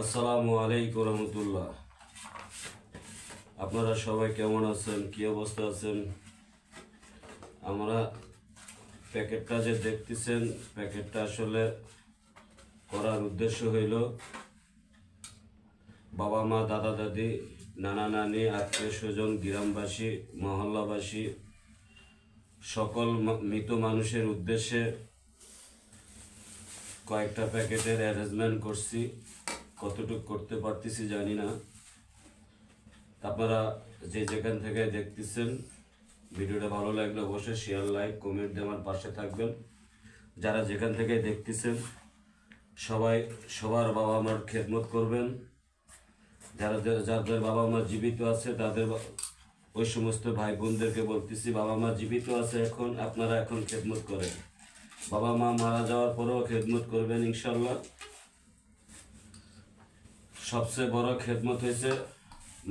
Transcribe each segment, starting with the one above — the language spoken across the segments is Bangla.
আসসালামু আলাইকুম রহমতুল্লাহ। আপনারা সবাই কেমন আছেন? কি অবস্থা আছেন? আমরা প্যাকেটটা যে দেখতেছেন, প্যাকেটটা আসলে করার উদ্দেশ্য হইল, বাবা মা, দাদা দাদি, নানা নানি, আত্মীয় স্বজন, গ্রামবাসী, মহল্লাবাসী, সকল মৃত মানুষের উদ্দেশ্যে কয়েকটা প্যাকেটের অ্যারেঞ্জমেন্ট করছি। কতটুকু করতে পারতেছি জানি না। আপনারা যে যেখান থেকে দেখতেছেন, ভিডিওটা ভালো লাগলে অবশ্যই শেয়ার লাইক কমেন্ট দিয়ে আমার পাশে থাকবেন। যারা যেখান থেকে দেখতেছেন, সবাই সবার বাবা মার খেদমত করবেন। যারা যাদের বাবা মা জীবিত আছে, তাদের ওই সমস্ত ভাই বোনদেরকে বলতেছি, বাবা মা জীবিত আছে এখন, আপনারা এখন খেদমত করেন। বাবা মা মারা যাওয়ার পরেও খেদমত করবেন ইনশাল্লাহ সবচেয়ে বড় খেদমত হয়েছে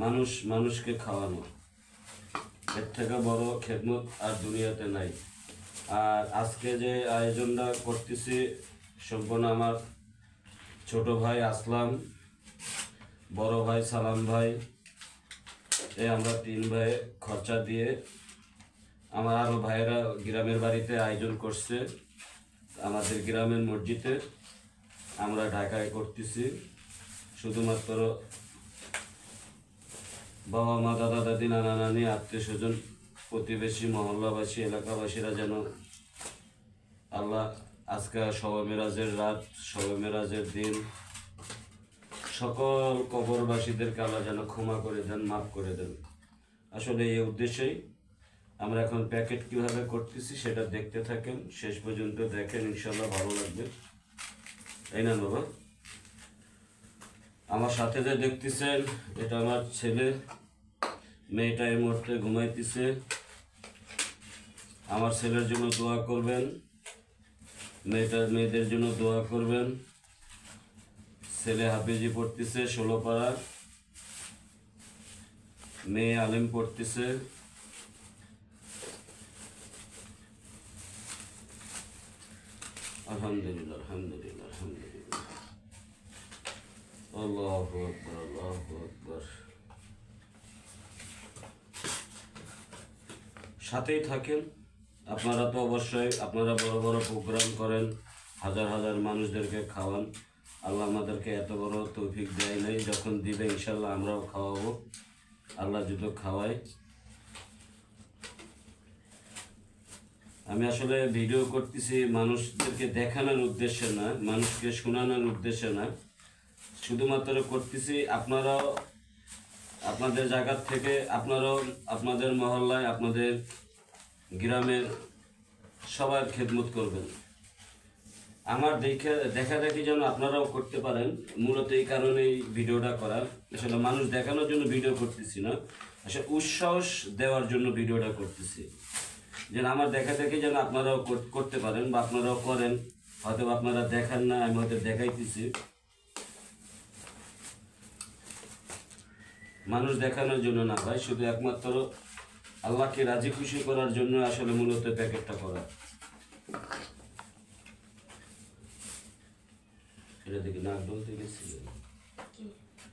মানুষ মানুষকে খাওয়ানো। এর থেকে বড় খেদমত আর দুনিয়াতে নাই। আর আজকে যে আয়োজনটা করতেছি, সম্পূর্ণ আমার ছোট ভাই আসলাম, বড় ভাই সালাম ভাই, এ আমরা তিন ভাই খরচা দিয়ে আমার আরও ভাইয়েরা গ্রামের বাড়িতে আয়োজন করছে। আমাদের গ্রামের মসজিদে আমরা ঢাকায় করতেছি। শুধুমাত্র বাবা, মা, দাদা, দাদি, নানা, নানি, আত্মীয় স্বজন, প্রতিবেশী, মহল্লাবাসী, এলাকাবাসীরা যেন আল্লাহ আজকে শবে মেরাজের রাত শবে মেরাজের দিন, সকল কবরবাসীদেরকে আল্লাহ যেন ক্ষমা করে দেন, মাফ করে দেন। আসলে এই উদ্দেশ্যেই আমরা এখন প্যাকেট কীভাবে করতেছি সেটা দেখতে থাকেন। শেষ পর্যন্ত দেখেন ইনশাল্লাহ ভালো লাগবে। তাই না, বাবা? আমার সাথে যে দেখতেছেন, এটা আমার ছেলে। মেয়েটা এই মুহূর্তে ঘুমাইতেছে। আমার ছেলের জন্য দোয়া করবেন। মেয়েটার, মেয়েদের জন্য দোয়া করবেন। ছেলে হাফিজি পড়তেছে ষোলো পাড়া। মেয়ে আলেম পড়তেছে। আলহামদুলিল্লাহ আলহামদুলিল্লাহ আলহামদুলিল্লাহ। আল্লাহু আকবার আল্লাহু আকবার সাথেই থাকেন। আপনারা তো অবশ্যই, আপনারা বড় বড় প্রোগ্রাম করেন, হাজার হাজার মানুষদেরকে খাওয়ান। আল্লাহ আমাদেরকে এত বড় তৌফিক দেয় নাই, যখন দিবে ইনশাল্লাহ আমরাও খাওয়াবো। আল্লাহ যদি খাওয়াই আমি আসলে ভিডিও করতেছি মানুষদেরকে দেখানোর উদ্দেশ্যে না, মানুষকে শোনানোর উদ্দেশ্যে না। শুধুমাত্র করতেছি আপনারাও, আপনাদের জায়গার থেকে আপনারাও, আপনাদের মহল্লায়, আপনাদের গ্রামের সবার খেদমত করবেন। আমার দেখে, দেখা দেখি যেন আপনারাও করতে পারেন। মূলত এই কারণেই ভিডিওটা করার। আসলে মানুষ দেখানোর জন্য ভিডিও করতেছি না। আসলে উৎসাহস দেওয়ার জন্য ভিডিওটা করতেছি। যেন আমার দেখা দেখি যেন আপনারাও করতে পারেন বা আপনারাও করেন। হয়তো আপনারা দেখান না, আমি হয়তো দেখাইতেছি। মানুষ দেখানোর জন্য না ভাই, শুধু একমাত্র আল্লাহকে রাজি খুশি করার জন্য আসলে মূলত প্যাকেটটা করা। এটা দেখি নাক ডলতে গেছিল।